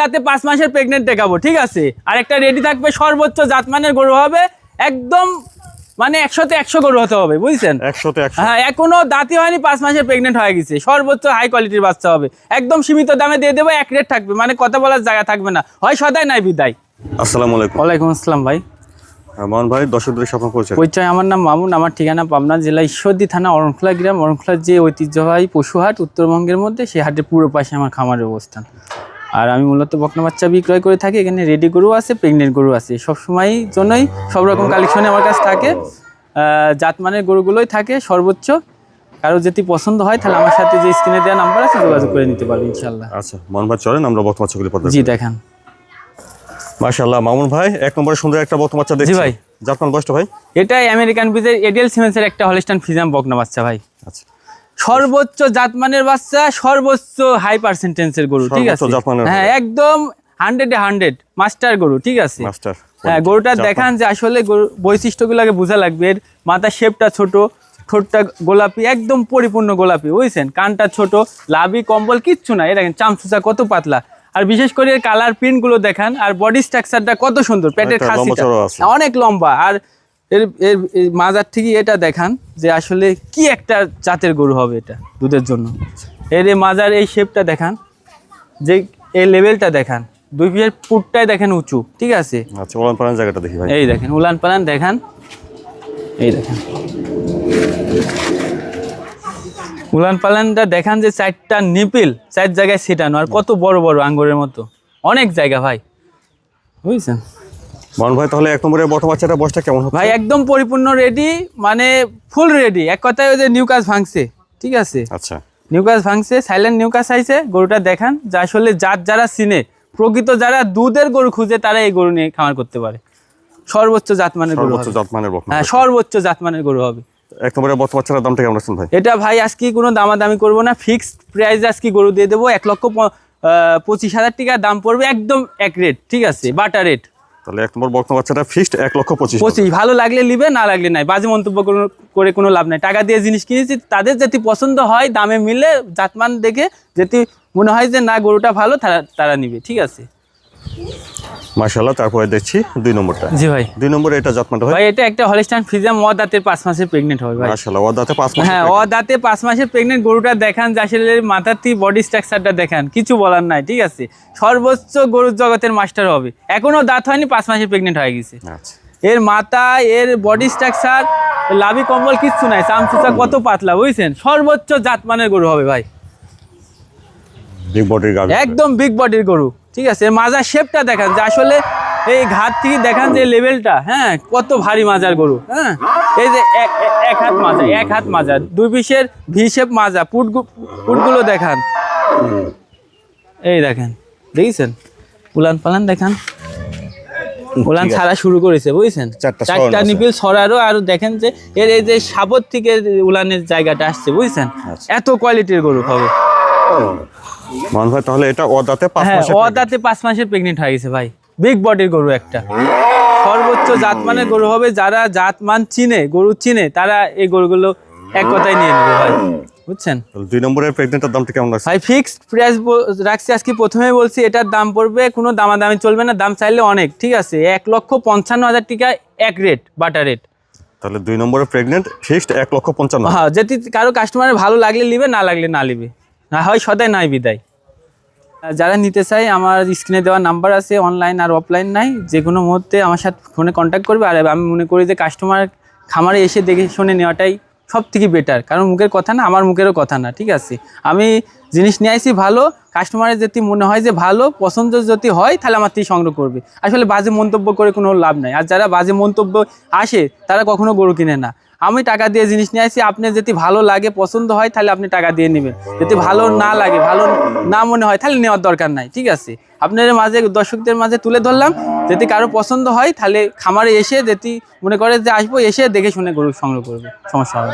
দাঁতে পাঁচ মাসের প্রেগনেন্ট দেখাবো ঠিক আছে? আর একটা রেডি থাকবে সর্বোচ্চ জাতমানের গরু হবে একদম মানে একশোতে একশো গরু হতে হবে বুঝছেন? একশোতে একশো। হ্যাঁ এখনও দাঁতি হয়নি পাঁচ মাসের প্রেগনেন্ট হয়ে গেছে। সর্বোচ্চ হাই কোয়ালিটির বাচ্চা হবে। একদম সীমিত দামে দিয়ে দেবো এক রেট থাকবে মানে কথা বলার জায়গা থাকবে না। হয় সদাই নাই বিদায়। আসসালামু আলাইকুম। ওয়ালাইকুম আসসালাম ভাই। হ্যাঁ, ভাই দর্শকদের স্বপ্ন করছেন পরিচয় আমার নাম মামুন আমার ঠিকানা পাবনা জেলা ঈশ্বরদী থানা অরণখোলা গ্রাম। অরণখোলার যে ঐতিহ্যবাহী পশুহাট উত্তরবঙ্গের মধ্যে সেই হাটের পুরো পাশে আমার খামারের অবস্থান। আর আমি মূলত বকনা বাচ্চা বিক্রয় করে থাকি এখানে রেডি গরু আছে প্রেগনেন্ট গরু আছে। সবসময় জন্যই সব রকম কালেকশনে আমার কাছে থাকে। আহ, জাতমানের গরুগুলোই থাকে সর্বোচ্চ। কারও যদি পছন্দ হয় তাহলে আমার সাথে যে স্ক্রিনে দেওয়া নাম্বার আছে যোগাযোগ করে নিতে পারবে ইনশাল্লাহ আচ্ছা ভাই চলেন আমরা বর্তমান চকুলি পর্দা জি দেখান। মাশাআল্লাহ মামুন ভাই এক নম্বরে সুন্দর একটা বর্তমান বাচ্চা দেখছি। ভাই। জাপান বয়সটা ভাই? এটাই আমেরিকান বিজের এডিএল সিমেন্সের একটা হলিস্টান ফিজাম বকনা বাচ্চা ভাই। আচ্ছা। সর্বোচ্চ জাতমানের বাচ্চা সর্বোচ্চ হাই পার্সেন্টেন্সের গরু ঠিক আছে? হ্যাঁ একদম হান্ড্রেডে হান্ড্রেড মাস্টার গরু ঠিক আছে? হ্যাঁ গরুটা দেখান যে আসলে বৈশিষ্ট্যগুলোকে বোঝা লাগবে। এর মাথার শেপটা ছোট ঠোঁটটা গোলাপি একদম পরিপূর্ণ গোলাপি বুঝছেন? কানটা ছোট লাভি কম্বল কিচ্ছু না। এ দেখেন চামচুচা কত পাতলা। আর বিশেষ করে এর কালার প্রিন্টগুলো দেখান আর বডি স্ট্রাকচারটা কত সুন্দর পেটের খাসিটা। অনেক লম্বা আর এর এর মাজার ঠিকই এটা দেখান যে আসলে কি একটা জাতের গরু হবে এটা দুধের জন্য। এর এই মাজার এই শেপটা দেখান যে এই লেভেলটা দেখান দুই পিসের পুটটাই দেখেন উঁচু ঠিক আছে? আচ্ছা ওলান পালান জায়গাটা দেখি ভাই। এই দেখেন উলান পালান দেখান এই দেখেন। উলান পালানটা দেখান যে চারটা নিপিল চার জায়গায় ছিটানো আর কত বড় বড় আঙ্গুরের মতো। অনেক জায়গা ভাই বুঝছেন? মোহন ভাই তাহলে এক নম্বরে বর্তমান বাচ্চাটা বয়সটা কেমন হচ্ছে ভাই একদম পরিপূর্ণ রেডি মানে ফুল রেডি এক কথায় ওই যে নিউকাস ভাঙছে ঠিক আছে? আচ্ছা। নিউকাস ভাঙছে সাইলেন্ট নিউকাস আইছে গরুটা দেখান যে আসলে জাত যারা চিনে প্রকৃত যারা দুধের গরু খুঁজে তারা এই গরু নিয়ে খামার করতে পারে। সর্বোচ্চ জাতমানের গরু সর্বোচ্চ জাতমানের হ্যাঁ সর্বোচ্চ জাতমানের গরু হবে। এক নম্বরে বর্তমান বাচ্চাটার দামটা কেমন আছেন ভাই? এটা ভাই আজকে কোনো দামাদামি করব না। ফিক্সড প্রাইস আজকে গরু দিয়ে দেবো এক লক্ষ পঁচিশ হাজার টাকা দাম পড়বে একদম এক রেট ঠিক আছে? বাটা রেট তাহলে এক নম্বর বর্তমান বাচ্চাটা ফিক্সড এক লক্ষ পঁচিশ পঁচিশ, ভালো লাগলে নিবে, না লাগলে নাই। বাজে মন্তব্য করে কোনো লাভ নাই। টাকা দিয়ে জিনিস কিনেছি, তাদের যদি পছন্দ হয়, দামে মিলে, জাতমান দেখে যদি মনে হয় যে, না, গরুটা ভালো তারা তারা নিবে। ঠিক আছে? মাশাআল্লাহ তারপরে দেখছি দুই নম্বরটা। জি ভাই। দুই নম্বরে এটা জাতমানটা ভাই এটা একটা হলিস্টান ফিজাম ও দাঁতের পাঁচ মাসের প্রেগনেন্ট হবে ভাই। মাশাআল্লাহ ওর দাঁতে পাঁচ মাস হ্যাঁ ও দাঁতে পাঁচ মাসের প্রেগনেন্ট গরুটা দেখান আসলে মাথার থেকে বডি স্ট্রাকচারটা দেখান কিছু বলার নাই ঠিক আছে? সর্বোচ্চ গরুর জগতের মাস্টার হবে। এখনও দাঁত হয়নি পাঁচ মাসে প্রেগনেন্ট হয়ে গেছে। আচ্ছা। এর মাথা এর বডি স্ট্রাকচার লাভি কম্বল কিচ্ছু নাই চামচুচা কত পাতলা বুঝছেন? সর্বোচ্চ জাতমানের গরু হবে ভাই। বিগ বডির গাভি। একদম বিগ বডির গরু। ঠিক আছে? মাজার শেপটা দেখান যে আসলে এই ঘাট থেকে দেখান যে লেভেলটা হ্যাঁ? কত ভারী মাজার গরু হ্যাঁ? এই যে এক হাত মাজা এক হাত মাজা দুই পিসের ভি শেপ মাজা পুট পুটগুলো দেখান। এই দেখেন দেখেছেন? উলান পালান দেখান উলান ছাড়া শুরু করেছে বুঝছেন? চারটা। নিপিল সরারও আর দেখেন যে এর এই যে সাবত থেকে উলানের জায়গাটা আসছে বুঝছেন? আচ্ছা। এত কোয়ালিটির গরু হবে। মান ভাই তাহলে এটা ওর দাঁতে পাঁচ হ্যাঁ মাসের ও দাঁতে পাঁচ মাসের প্রেগনেন্ট হয়ে গেছে ভাই। বিগ বডির গরু একটা। সর্বোচ্চ জাতমানের গরু হবে যারা জাতমান চিনে গরু চিনে তারা এই গরুগুলো এক কথায় নিয়ে নেবে ভাই। বুঝছেন? তাহলে দুই নম্বরের প্রেগনেন্টের দামটা কেমন লাগছে? ভাই ফিক্সড প্রাইস রাখছি আজকে প্রথমেই বলছি এটার দাম পড়বে কোনো দামাদামি চলবে না দাম চাইলে অনেক ঠিক আছে? এক লক্ষ পঞ্চান্ন হাজার টাকা এক রেট বাটা রেট তাহলে দুই নম্বরের প্রেগনেন্ট ফিক্সড এক লক্ষ পঞ্চান্ন হ্যাঁ যদি কারও কাস্টমারের ভালো লাগলে নিবে না লাগলে না নিবে। না, হয় সদাই নাই বিদায়। যারা নিতে চাই আমার স্ক্রিনে দেওয়া নাম্বার আছে অনলাইন আর অফলাইন নাই যে কোনো মুহূর্তে আমার সাথে ফোনে কন্ট্যাক্ট করবে। আর আমি মনে করি যে কাস্টমার খামারে এসে দেখে শুনে নেওয়াটাই সব থেকে বেটার কারণ মুখের কথা না, আমার মুখেরও কথা না, ঠিক আছে? আমি জিনিস নিয়ে আসি ভালো কাস্টমারের যদি মনে হয় যে ভালো, পছন্দ যদি হয়, তাহলে আমার থেকে সংগ্রহ করবে। আসলে বাজে মন্তব্য করে কোনো লাভ নাই। আর যারা বাজে মন্তব্য আসে, তারা কখনো গরু কিনে না। আমি টাকা দিয়ে জিনিস নিয়ে আসি, আপনি যদি ভালো লাগে, পছন্দ হয়, তাহলে আপনি টাকা দিয়ে নেবেন। যদি ভালো না লাগে, ভালো না মনে হয়, তাহলে নেওয়ার দরকার নাই, ঠিক আছে? আপনার মাঝে, দর্শকদের মাঝে তুলে ধরলাম, যদি কারও পছন্দ হয়, তাহলে খামারে এসে যদি মনে করে যে আসব, এসে দেখে শুনে গরু সংগ্রহ করবে, সমস্যা হবে